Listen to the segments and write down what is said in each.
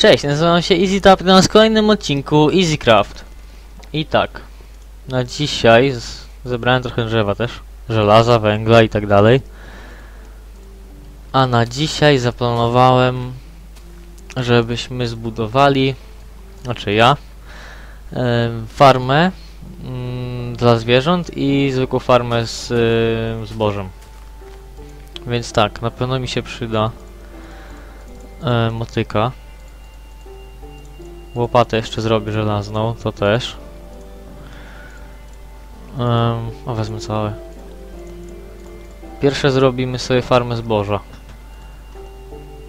Cześć, nazywam się EasyTap na kolejnym odcinku EasyCraft. I tak, na dzisiaj zebrałem trochę drzewa też, żelaza, węgla i tak dalej. A na dzisiaj zaplanowałem, żebyśmy zbudowali, znaczy ja, em, farmę mm, dla zwierząt i zwykłą farmę z y, zbożem. Więc tak, na pewno mi się przyda e, motyka. Łopatę jeszcze zrobię żelazną, to też. Um, o, wezmę całe. Pierwsze zrobimy sobie farmę zboża.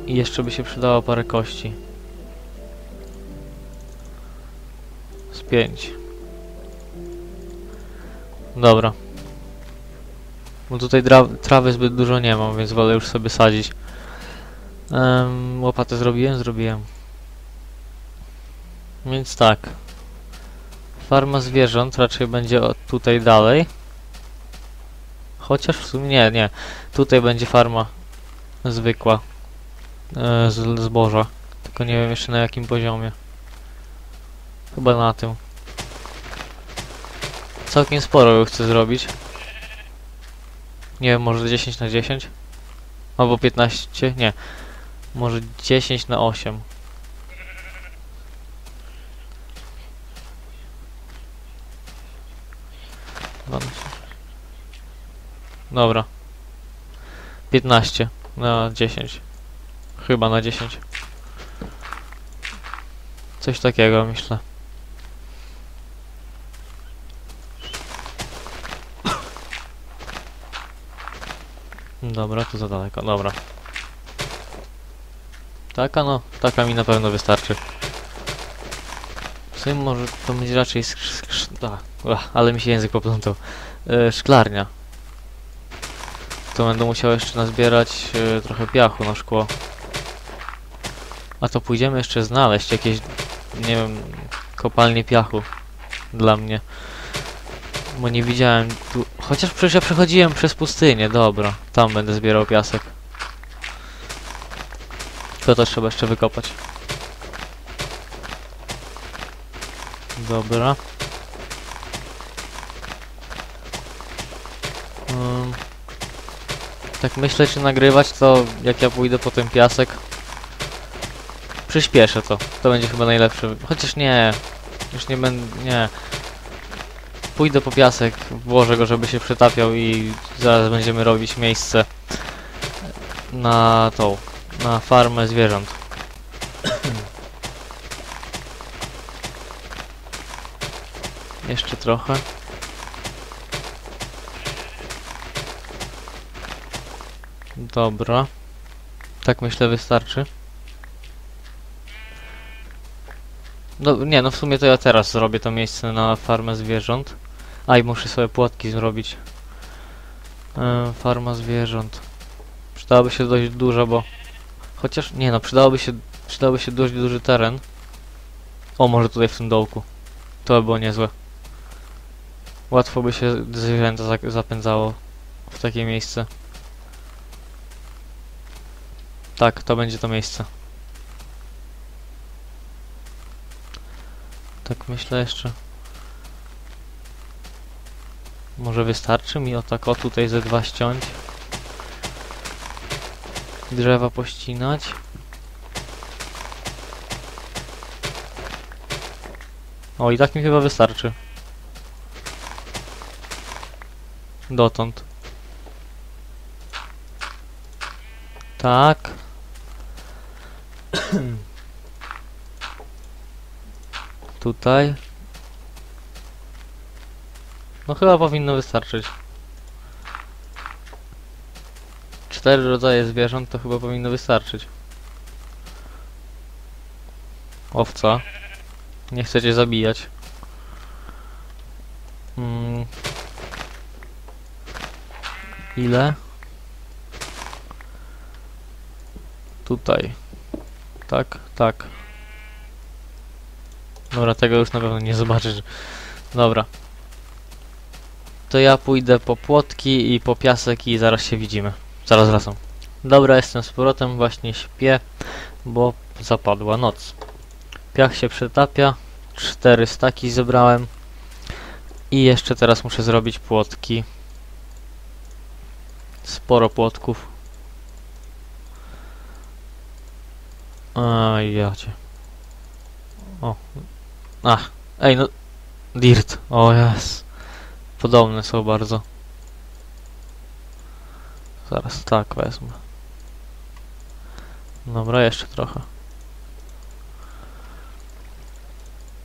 I jeszcze by się przydało parę kości. Z pięć. Dobra. Bo tutaj trawy zbyt dużo nie mam, więc wolę już sobie sadzić. Um, łopatę zrobiłem? Zrobiłem. Więc tak. Farma zwierząt raczej będzie tutaj dalej. Chociaż w sumie nie, nie. Tutaj będzie farma zwykła. E, z zboża. Tylko nie wiem jeszcze na jakim poziomie. Chyba na tym. Całkiem sporo chcę zrobić. Nie wiem, może 10 na 10? Albo 15? Nie. Może 10 na 8. Dobra. 15 na 10. Chyba na 10. Coś takiego myślę. Dobra, tu za daleko. Dobra. Taka no, taka mi na pewno wystarczy. W sumie może to będzie raczej sk sk ale mi się język poplątał. E, szklarnia. To będę musiał jeszcze nazbierać e, trochę piachu na szkło. A to pójdziemy jeszcze znaleźć jakieś, nie wiem, kopalnie piachu dla mnie. Bo nie widziałem tu... Chociaż przecież ja przechodziłem przez pustynię, dobra. Tam będę zbierał piasek. To też trzeba jeszcze wykopać. Dobra. Um, tak myślę, czy nagrywać to, jak ja pójdę po ten piasek. Przyspieszę to. To będzie chyba najlepsze. Chociaż nie. Już nie będę... Nie. Pójdę po piasek, włożę go, żeby się przetapiał i zaraz będziemy robić miejsce na tą, na farmę zwierząt. Jeszcze trochę. Dobra. Tak myślę wystarczy. No nie, no w sumie to ja teraz zrobię to miejsce na farmę zwierząt. A i muszę sobie płotki zrobić. E, farma zwierząt. Przydałoby się dość dużo, bo... Chociaż, nie no, przydałoby się, przydałoby się dość duży teren. O, może tutaj w tym dołku. To by było niezłe. Łatwo by się zwierzęta za zapędzało w takie miejsce. Tak, to będzie to miejsce. Tak myślę jeszcze. Może wystarczy mi o tak o tutaj ze dwa ściąć. Drzewa pościnać. O i tak mi chyba wystarczy. Dotąd. Tak. Tutaj. No chyba powinno wystarczyć. Cztery rodzaje zwierząt to chyba powinno wystarczyć. Owca. Nie chcecie zabijać. Ile? Tutaj. Tak, tak. Dobra, tego już na pewno nie zobaczysz. Dobra. To ja pójdę po płotki i po piasek i zaraz się widzimy. Zaraz wracam. Dobra, jestem z powrotem, właśnie śpię, bo zapadła noc. Piach się przetapia. Cztery staki zebrałem. I jeszcze teraz muszę zrobić płotki. Sporo płotków. A ja cię. O. Ach. Ej no. Dirt. O jest. Podobne są bardzo. Zaraz tak wezmę. Dobra, jeszcze trochę.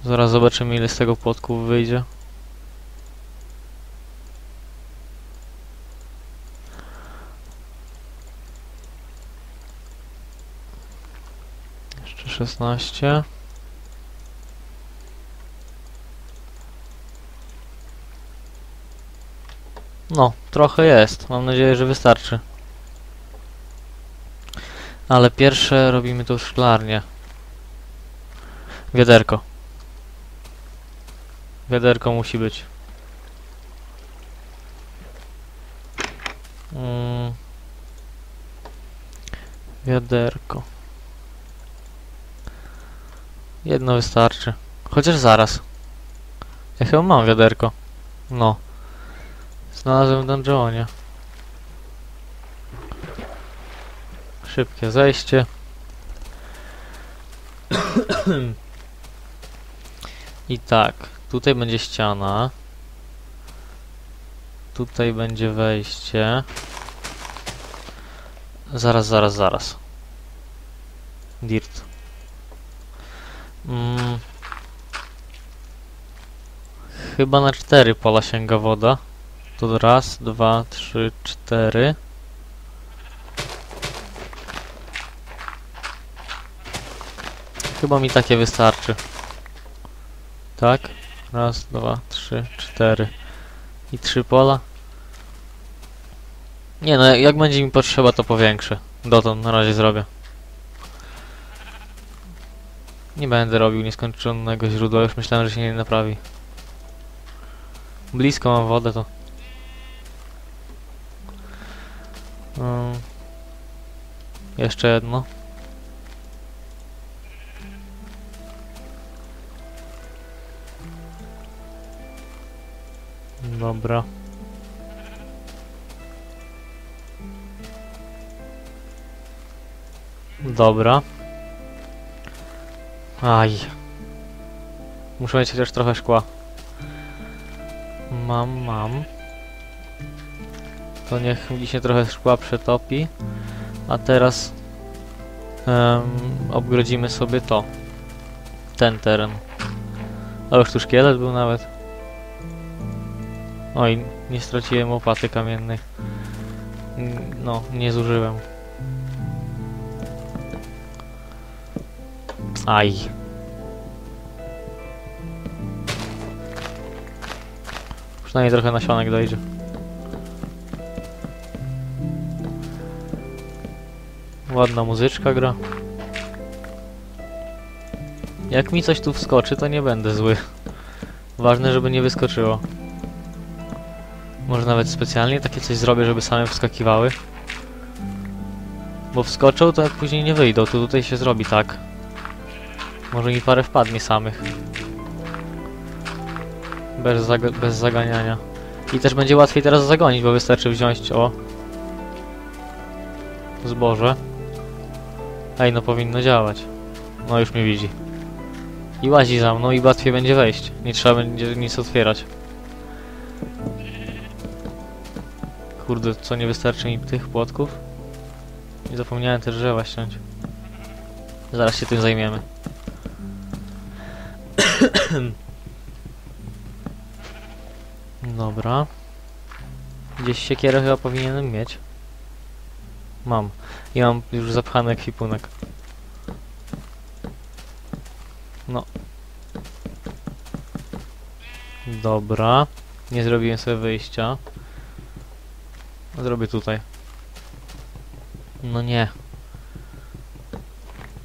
Zaraz zobaczymy ile z tego płotków wyjdzie. 16. No, trochę jest. Mam nadzieję, że wystarczy. Ale pierwsze robimy tu szklarnię. Wiaderko. Wiaderko musi być. Mm. Wiaderko. Jedno wystarczy. Chociaż zaraz. Ja chyba mam wiaderko. No. Znalazłem w dungeonie. Szybkie zejście. I tak, tutaj będzie ściana. Tutaj będzie wejście. Zaraz, zaraz, zaraz. Dirt. Mm. Chyba na cztery pola sięga woda. To raz, dwa, trzy, cztery. Chyba mi takie wystarczy. Tak? Raz, dwa, trzy, cztery. I trzy pola. Nie no, jak będzie mi potrzeba, to powiększę. Dotąd na razie zrobię. Nie będę robił nieskończonego źródła, już myślałem, że się nie naprawi. Blisko mam wodę, to... Um, jeszcze jedno. Dobra. Dobra. Aj. Muszę mieć chociaż trochę szkła. Mam, mam. To niech mi się trochę szkła przetopi. A teraz em, obgrodzimy sobie to. Ten teren. O, już tu szkielet był nawet. Oj, nie straciłem łopaty kamiennej. Mm, No, nie zużyłem. Aj. Przynajmniej trochę nasionek dojdzie. Ładna muzyczka gra. Jak mi coś tu wskoczy, to nie będę zły. Ważne, żeby nie wyskoczyło. Może nawet specjalnie takie coś zrobię, żeby same wskakiwały. Bo wskoczą, to jak później nie wyjdą, to tutaj się zrobi tak. Może mi parę wpadnie samych. Bez, zaga bez zaganiania. I też będzie łatwiej teraz zagonić, bo wystarczy wziąć o... Zboże. Ej, no powinno działać. No już mnie widzi. I łazi za mną i łatwiej będzie wejść. Nie trzeba będzie nic otwierać. Kurde, co nie wystarczy mi tych płotków? Nie zapomniałem też drzewa ściąć. Zaraz się tym zajmiemy. Dobra. Gdzieś siekierę chyba powinienem mieć. Mam. I mam już zapchany ekwipunek. No. Dobra. Nie zrobiłem sobie wyjścia. Zrobię tutaj. No nie.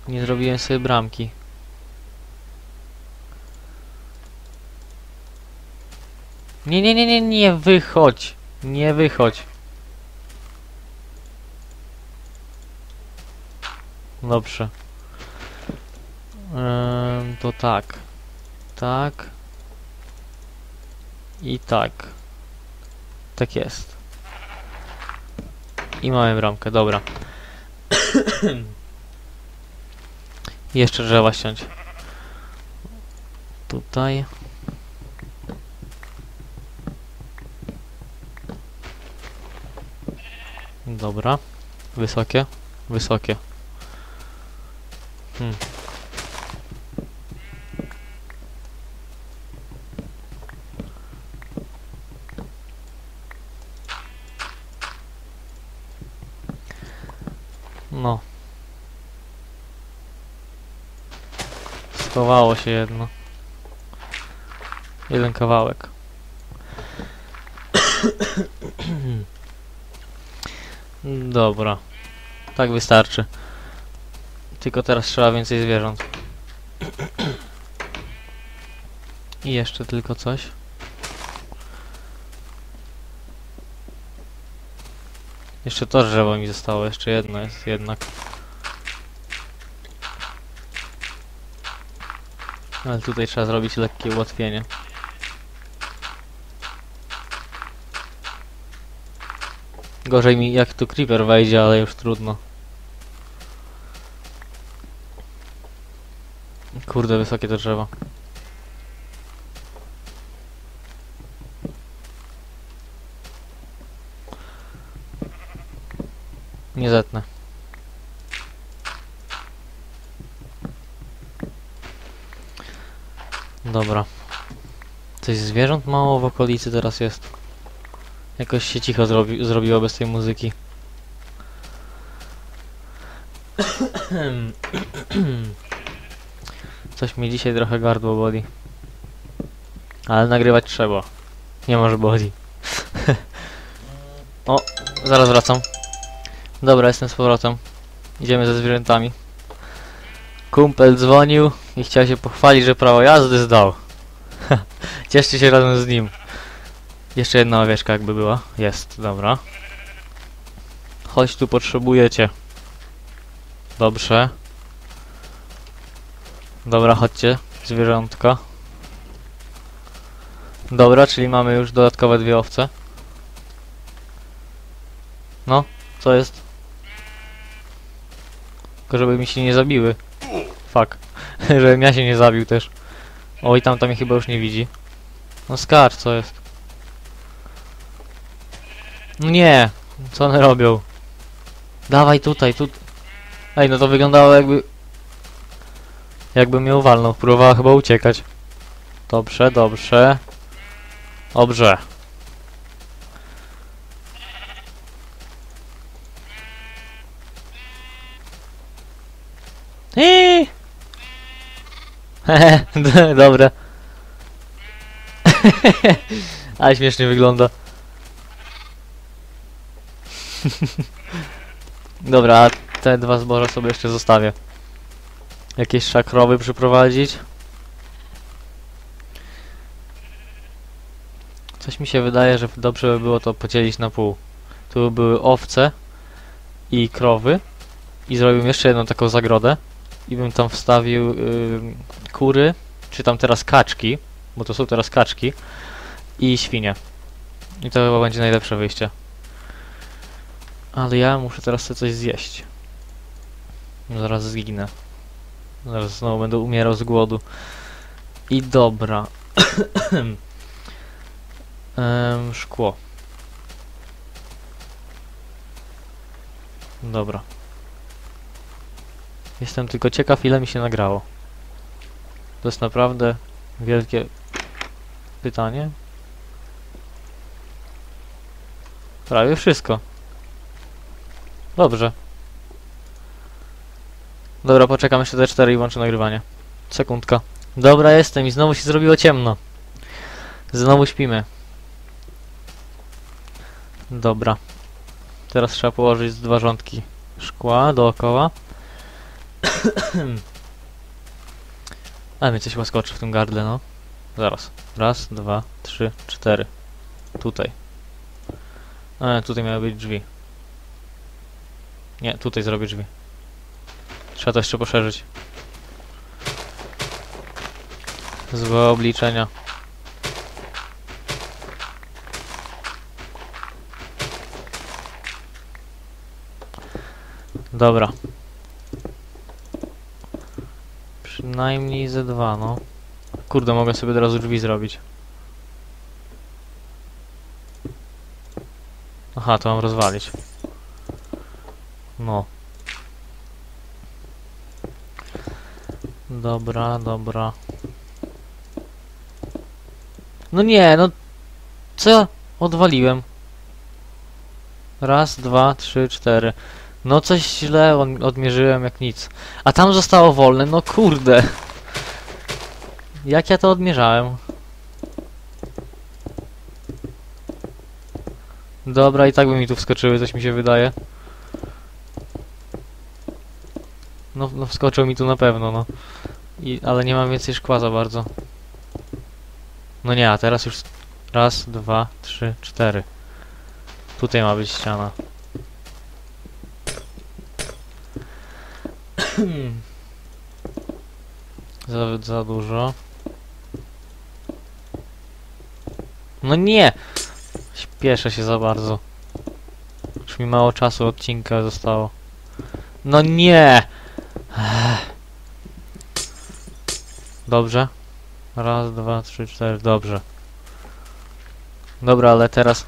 Nie zrobiłem sobie bramki. Nie, nie, nie, nie, nie wychodź. Nie wychodź. Dobrze. To tak. Tak. I tak. Tak jest. I mamy bramkę, dobra. Jeszcze drzewa ściąć. Tutaj. Dobra. Wysokie. Wysokie. Hmm. No. Schowało się jedno. Jeden kawałek. Dobra. Tak wystarczy. Tylko teraz trzeba więcej zwierząt. I jeszcze tylko coś. Jeszcze to drzewo mi zostało, jeszcze jedno jest jednak. Ale tutaj trzeba zrobić lekkie ułatwienie. Gorzej mi jak tu creeper wejdzie, ale już trudno. Kurde, wysokie to drzewo. Nie zetnę. Dobra. Coś zwierząt mało w okolicy teraz jest. Jakoś się cicho zrobi zrobiło bez tej muzyki. Coś mi dzisiaj trochę gardło boli. Ale nagrywać trzeba. Nie może boli. o, zaraz wracam. Dobra, jestem z powrotem. Idziemy ze zwierzętami. Kumpel dzwonił i chciał się pochwalić, że prawo jazdy zdał. Cieszcie się razem z nim. Jeszcze jedna owieczka jakby była. Jest, dobra. Chodź tu, potrzebujecie. Dobrze. Dobra, chodźcie, zwierzątka. Dobra, czyli mamy już dodatkowe dwie owce. No, co jest? Tylko żeby mi się nie zabiły. Fuck. Żebym ja się nie zabił też. Oj, tam, tam mnie chyba już nie widzi. No skacz, co jest? No nie! Co one robią? Dawaj tutaj, tu... Ej, no to wyglądało jakby... Jakby mnie uwalnął. Próbowała chyba uciekać. Dobrze, dobrze. Dobrze. Eee! Hehe, d- dobre. Ale śmiesznie wygląda. Dobra, te dwa zboża sobie jeszcze zostawię. Jakieś szakrowy przyprowadzić. Coś mi się wydaje, że dobrze by było to podzielić na pół. Tu były owce i krowy. I zrobił jeszcze jedną taką zagrodę. I bym tam wstawił ym, kury, czy tam teraz kaczki, bo to są teraz kaczki. I świnie. I to chyba będzie najlepsze wyjście. Ale ja muszę teraz sobie coś zjeść. Zaraz zginę. Zaraz znowu będę umierał z głodu. I dobra. Em, szkło. Dobra. Jestem tylko ciekaw, ile mi się nagrało. To jest naprawdę wielkie pytanie. Prawie wszystko. Dobrze. Dobra, poczekam jeszcze te 4 i włączę nagrywanie. Sekundka. Dobra, jestem i znowu się zrobiło ciemno. Znowu śpimy. Dobra. Teraz trzeba położyć dwa rządki szkła dookoła. Ale mnie coś łaskoczy w tym gardle, no. Zaraz. Raz, dwa, trzy, cztery. Tutaj. E, tutaj miały być drzwi. Nie, tutaj zrobię drzwi. Trzeba to jeszcze poszerzyć. Złe obliczenia. Dobra. Przynajmniej ze dwa, no. Kurde, mogę sobie od razu drzwi zrobić. Aha, to mam rozwalić. No. Dobra, dobra. No nie, no... Co? Odwaliłem. Raz, dwa, trzy, cztery. No coś źle odmierzyłem jak nic. A tam zostało wolne, no kurde. Jak ja to odmierzałem? Dobra, i tak by mi tu wskoczyły, coś mi się wydaje. No, no wskoczył mi tu na pewno, no. I, ale nie mam więcej szkła za bardzo. No nie, a teraz już raz, dwa, trzy, cztery. Tutaj ma być ściana. za, za dużo. No nie! Śpieszę się za bardzo. Już mi mało czasu odcinka zostało. No nie! Dobrze. Raz, dwa, trzy, cztery. Dobrze. Dobra, ale teraz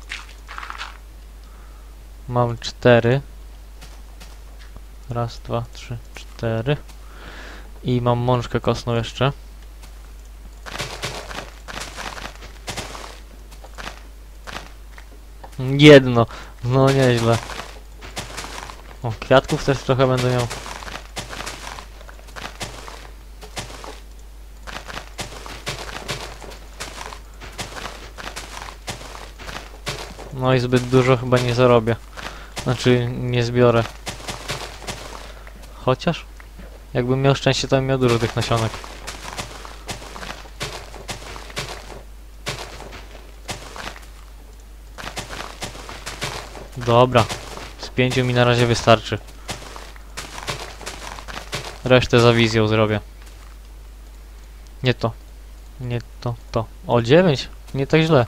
mam cztery. Raz, dwa, trzy, cztery. I mam mączkę kostną jeszcze. Jedno. No nieźle. O, kwiatków też trochę będę miał. No i zbyt dużo chyba nie zarobię. Znaczy, nie zbiorę. Chociaż? Jakbym miał szczęście, to bym miał dużo tych nasionek. Dobra. Z pięciu mi na razie wystarczy. Resztę za wizją zrobię. Nie to. Nie to, to. O, dziewięć. Nie tak źle.